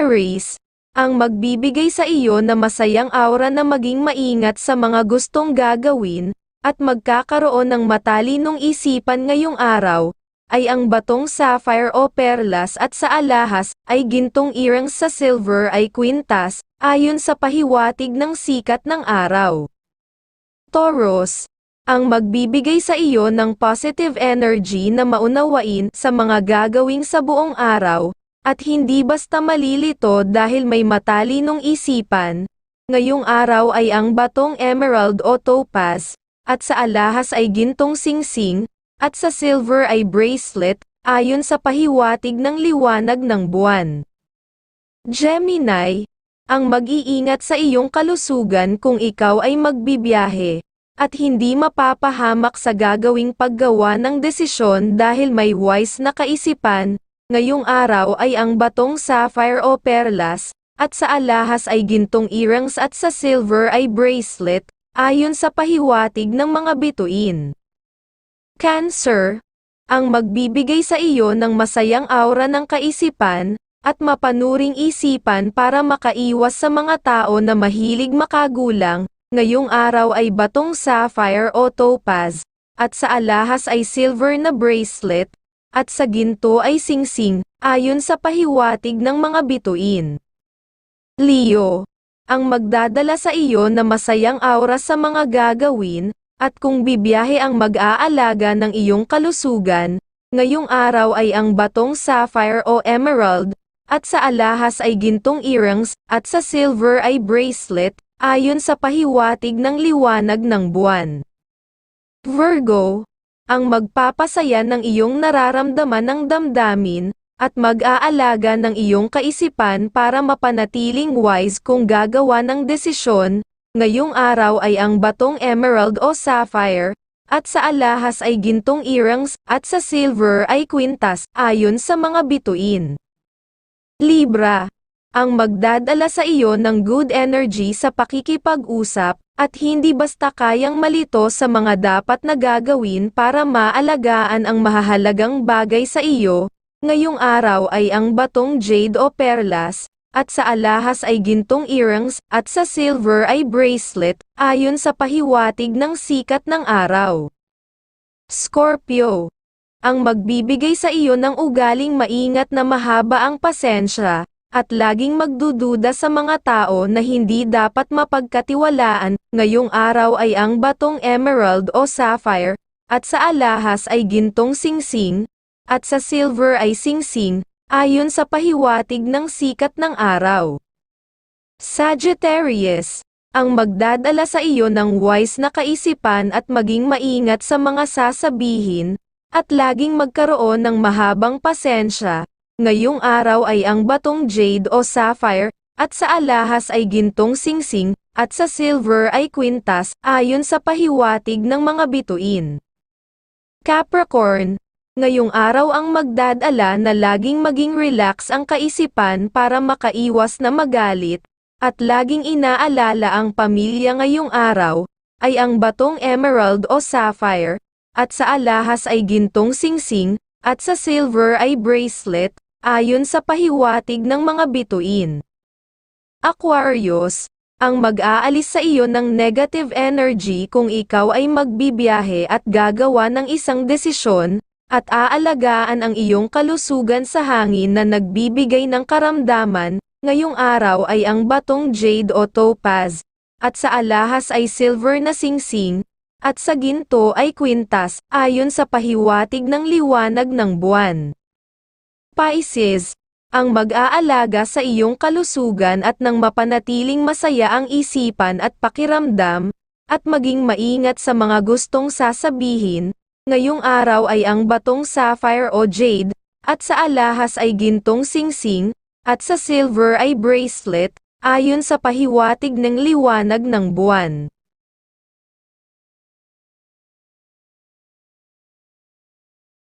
Aries, ang magbibigay sa iyo na masayang aura na maging maingat sa mga gustong gagawin, at magkakaroon ng matalinong isipan ngayong araw, ay ang batong sapphire o perlas at sa alahas ay gintong earrings sa silver ay kwintas, ayon sa pahiwatig ng sikat ng araw. Taurus, ang magbibigay sa iyo ng positive energy na maunawain sa mga gagawing sa buong araw, at hindi basta malilito dahil may matalinong isipan. Ngayong araw ay ang batong emerald o topaz, at sa alahas ay gintong singsing, at sa silver ay bracelet, ayon sa pahiwatig ng liwanag ng buwan. Gemini, ang mag-iingat sa iyong kalusugan kung ikaw ay magbibiyahe, at hindi mapapahamak sa gagawing paggawa ng desisyon dahil may wise na kaisipan, ngayong araw ay ang batong sapphire o perlas, at sa alahas ay gintong earrings at sa silver ay bracelet, ayon sa pahiwatig ng mga bituin. Cancer, ang magbibigay sa iyo ng masayang aura ng kaisipan, at mapanuring isipan para makaiwas sa mga tao na mahilig makagulang, ngayong araw ay batong sapphire o topaz, at sa alahas ay silver na bracelet, at sa ginto ay singsing, ayon sa pahiwatig ng mga bituin. Leo, ang magdadala sa iyo na masayang aura sa mga gagawin, at kung bibiyahe ang mag-aalaga ng iyong kalusugan, ngayong araw ay ang batong sapphire o emerald, at sa alahas ay gintong earrings, at sa silver ay bracelet, ayon sa pahiwatig ng liwanag ng buwan. Virgo, ang magpapasaya ng iyong nararamdaman ng damdamin, at mag-aalaga ng iyong kaisipan para mapanatiling wise kung gagawa ng desisyon, Ngayong araw ay ang batong emerald o sapphire, at sa alahas ay gintong earrings, at sa silver ay kwintas, ayon sa mga bituin. Libra, ang magdadala sa iyo ng good energy sa pakikipag-usap, at hindi basta kayang malito sa mga dapat na gagawin para maalagaan ang mahahalagang bagay sa iyo, ngayong araw ay ang batong jade o perlas, at sa alahas ay gintong earrings, at sa silver ay bracelet, ayon sa pahiwatig ng sikat ng araw. Scorpio. Ang magbibigay sa iyo ng ugaling maingat na mahaba ang pasensya, at laging magdududa sa mga tao na hindi dapat mapagkatiwalaan, ngayong araw ay ang batong emerald o sapphire, at sa alahas ay gintong singsing, at sa silver ay singsing, ayon sa pahiwatig ng sikat ng araw. Sagittarius, ang magdadala sa iyo ng wise na kaisipan at maging maingat sa mga sasabihin, at laging magkaroon ng mahabang pasensya, ngayong araw ay ang batong jade o sapphire, at sa alahas ay gintong singsing, at sa silver ay kwintas, ayon sa pahiwatig ng mga bituin. Capricorn, Ngayong araw ang magdadala na laging maging relax ang kaisipan para makaiwas na magalit, at laging inaalala ang pamilya ngayong araw, ay ang batong emerald o sapphire, at sa alahas ay gintong singsing, at sa silver ay bracelet, ayon sa pahiwatig ng mga bituin. Aquarius, ang mag-aalis sa iyo ng negative energy kung ikaw ay magbibiyahe at gagawa ng isang desisyon, at aalagaan ang iyong kalusugan sa hangin na nagbibigay ng karamdaman, ngayong araw ay ang batong jade o topaz, at sa alahas ay silver na singsing, at sa ginto ay kwintas, ayon sa pahiwatig ng liwanag ng buwan. Pisces, ang mag-aalaga sa iyong kalusugan at nang mapanatiling masaya ang isipan at pakiramdam, at maging maingat sa mga gustong sasabihin, Ngayong araw ay ang batong sapphire o jade, at sa alahas ay gintong singsing, at sa silver ay bracelet, ayon sa pahiwatig ng liwanag ng buwan.